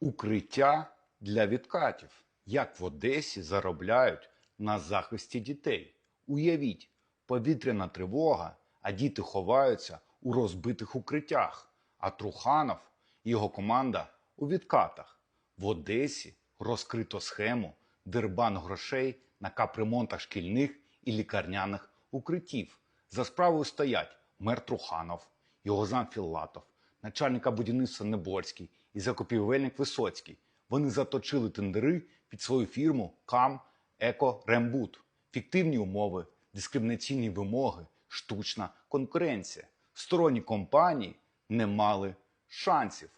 Укриття для відкатів. Як в Одесі заробляють на захисті дітей. Уявіть, повітряна тривога, а діти ховаються у розбитих укриттях, а Труханов і його команда у відкатах. В Одесі розкрито схему дербан грошей на капремонтах шкільних і лікарняних укриттів. За справою стоять мер Труханов, його зам Філатов, начальника будівництва Неборський і закупівельник Висоцький. Вони заточили тендери під свою фірму КАМ Еко Рембут. Фіктивні умови, дискримінаційні вимоги, штучна конкуренція. Сторонні компанії не мали шансів.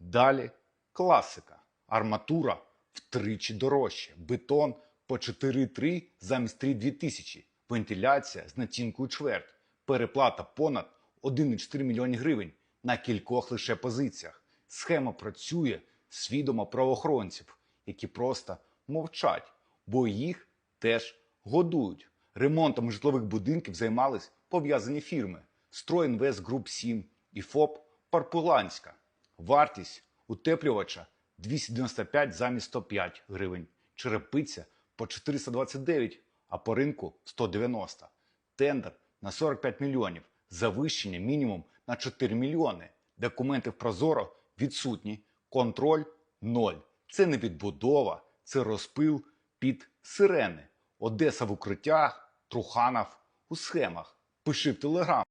Далі класика. Арматура втричі дорожче. Бетон по 4,3 замість 3 тисячі. Вентиляція з націнкою чверть. Переплата понад 1,4 мільйони гривень на кількох лише позиціях. Схема працює свідомо правоохоронців, які просто мовчать, бо їх теж годують. Ремонтом житлових будинків займались пов'язані фірми Стройінвест Груп 7 і ФОП Парпуланська. Вартість утеплювача 295 замість 105 гривень, черепиця по 429, а по ринку 190. Тендер на 45 мільйонів, завищення мінімум на 4 мільйони. Документи в Прозоро відсутні, контроль ноль. Це не відбудова, це розпил під сирени. Одеса в укриттях, Труханов у схемах. Пиши в телеграм.